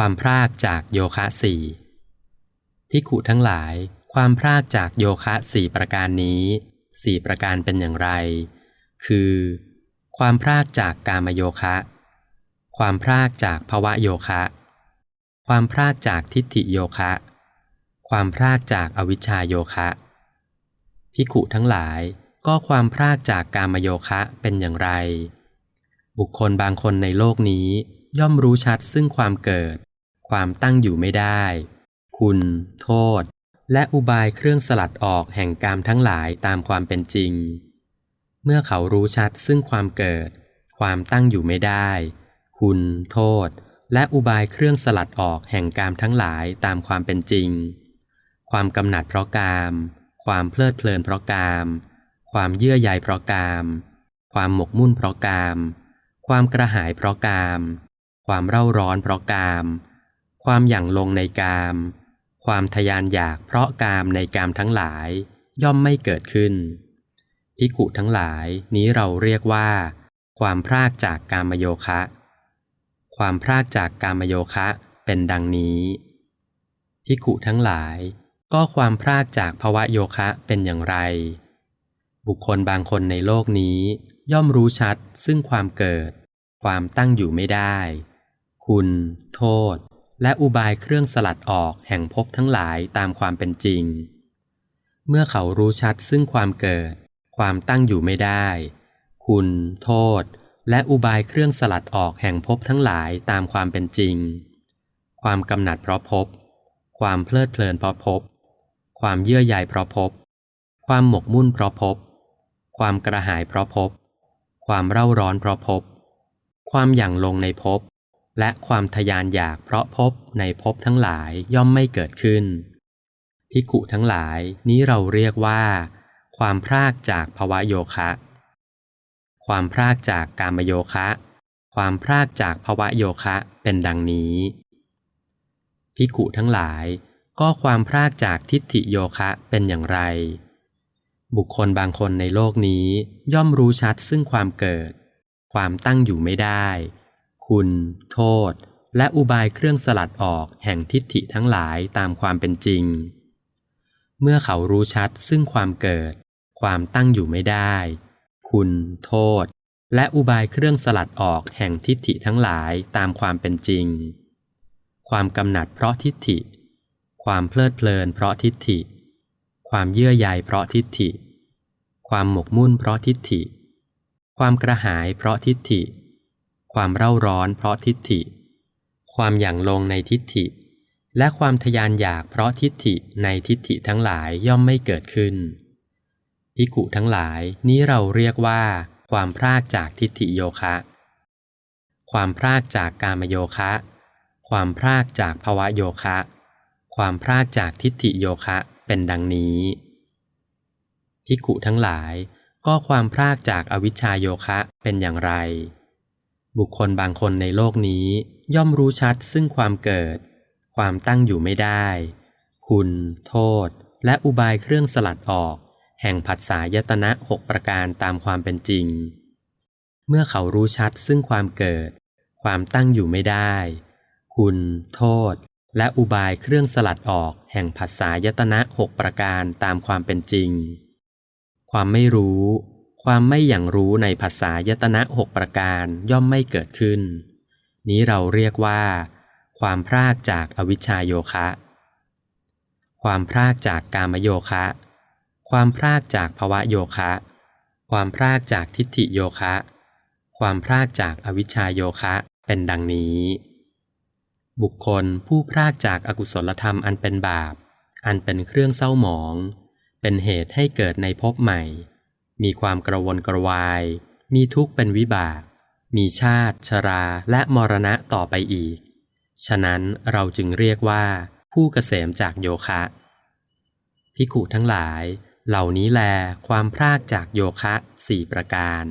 ความพรากจากโยคะสี่พิกุทั้งหลาย ความพรากจากโยคะสี่ประการนี้สี่ประการเป็นอย่างไร คือ ความพรากจากกามโยคะ ความพรากจากภวะโยคะ ความพรากจากทิฏฐิโยคะ ความพรากจากอวิชชาโยคะพิกุทั้งหลายก็ความพรากจากกามโยคะเป็นอย่างไร บุคคลบางคนในโลกนี้ย่อมรู้ชัดซึ่งความเกิด ความตั้งอยู่ไม่ได้ คุณ โทษ และอุบายเครื่องสลัดออกแห่งกามทั้งหลายตามความเป็นจริง เมื่อเขารู้ชัดซึ่งความเกิด ความตั้งอยู่ไม่ได้ คุณ โทษ และอุบายเครื่องสลัดออกแห่งกามทั้งหลายตามความเป็นจริง ความกำหนัดเพราะกาม ความเพลิดเพลินเพราะกาม ความเยื่อใยเพราะกาม ความหมกมุ่นเพราะกาม ความกระหายเพราะกาม ความเร่าร้อนเพราะกาม ความหยั่งลงในกาม ความทยานอยากเพราะกามในกามทั้งหลาย ย่อมไม่เกิดขึ้นพิกุทั้งหลายนี้เราเรียกว่า ความพรากจากกามโยคะ ความพรากจากกามโยคะเป็นดังนี้พิกุทั้งหลาย ก็ความพรากจากภวะโยคะเป็นอย่างไร บุคคลบางคนในโลกนี้ย่อมรู้ชัดซึ่งความเกิด ความตั้งอยู่ไม่ได้ คุณ โทษ และอุบายเครื่องสลัดออกแห่งภพทั้งหลายตามความเป็นจริง เมื่อเขารู้ชัดซึ่งความเกิด ความตั้งอยู่ไม่ได้ คุณ โทษ และอุบายเครื่องสลัดออกแห่งภพทั้งหลายตามความเป็นจริง ความกำหนัดเพราะภพความเพลิดเพลินเพราะภพความเยื่อใยเพราะภพความหมกมุ่นเพราะภพความกระหายเพราะภพความเร่าร้อนเพราะภพความหยั่งลงในภพ และความทยานอยากเพราะพบในภพทั้งหลายย่อมไม่เกิดขึ้น พิกุทั้งหลายนี้เราเรียกว่า ความพรากจากภวะโยคะ ความพรากจากกามโยคะ ความพรากจากภวะโยคะเป็นดังนี้ พิกุทั้งหลายก็ความพรากจากทิฏฐิโยคะเป็นอย่างไร บุคคลบางคนในโลกนี้ย่อมรู้ชัดซึ่งความเกิด ความตั้งอยู่ไม่ได้ คุณ โทษ และอุบายเครื่องสลัดออกแห่งทิฏฐิทั้งหลายตามความเป็นจริง เมื่อเขารู้ชัดซึ่งความเกิด ความตั้งอยู่ไม่ได้ คุณ โทษ และอุบายเครื่องสลัดออกแห่งทิฏฐิทั้งหลายตามความเป็นจริง ความกำหนัดเพราะทิฏฐิ ความเพลิดเพลินเพราะทิฏฐิ ความเยื่อใยเพราะทิฏฐิ ความหมกมุ่นเพราะทิฏฐิ ความกระหายเพราะทิฏฐิ ความเร่าร้อนเพราะทิฏฐิ ความหยั่งลงในทิฏฐิ และความทยานอยากเพราะทิฏฐิในทิฏฐิทั้งหลายย่อมไม่เกิดขึ้นพิกุทั้งหลายนี้เราเรียกว่า ความพรากจากทิฏฐิโยคะ ความพรากจากกามโยคะ ความพรากจากภวะโยคะ ความพรากจากทิฏฐิโยคะเป็นดังนี้พิกุทั้งหลายก็ความพรากจากอวิชชาโยคะเป็นอย่างไร บุคคลบางคนในโลกนี้ ย่อมรู้ชัดซึ่งความเกิด ความตั้งอยู่ไม่ได้ คุณ โทษ และอุบายเครื่องสลัดออก แห่งผัสสายตนะหกประการตามความเป็นจริง เมื่อเขารู้ชัดซึ่งความเกิด ความตั้งอยู่ไม่ได้ คุณ โทษ และอุบายเครื่องสลัดออก แห่งผัสสายตนะหกประการตามความเป็นจริง ความไม่รู้ ความไม่อย่างรู้ในภาษายตนะหกประการย่อมไม่เกิดขึ้น นี้เราเรียกว่า ความพรากจากอวิชชาโยคะ ความพรากจากกามโยคะ ความพรากจากภวะโยคะ ความพรากจากทิฏฐิโยคะ ความพรากจากอวิชชาโยคะเป็นดังนี้ บุคคลผู้พรากจากอากุศลธรรมอันเป็นบาป อันเป็นเครื่องเศร้าหมอง เป็นเหตุให้เกิดในภพใหม่ มีความกระวนกระวาย มีทุกข์เป็นวิบาก มีชาติ ชราและมรณะต่อไปอีก ฉะนั้นเราจึงเรียกว่า ผู้เกษมจากโยคะ พิกุทั้งหลาย เหล่านี้แลความพรากจากโยคะสี่ประการ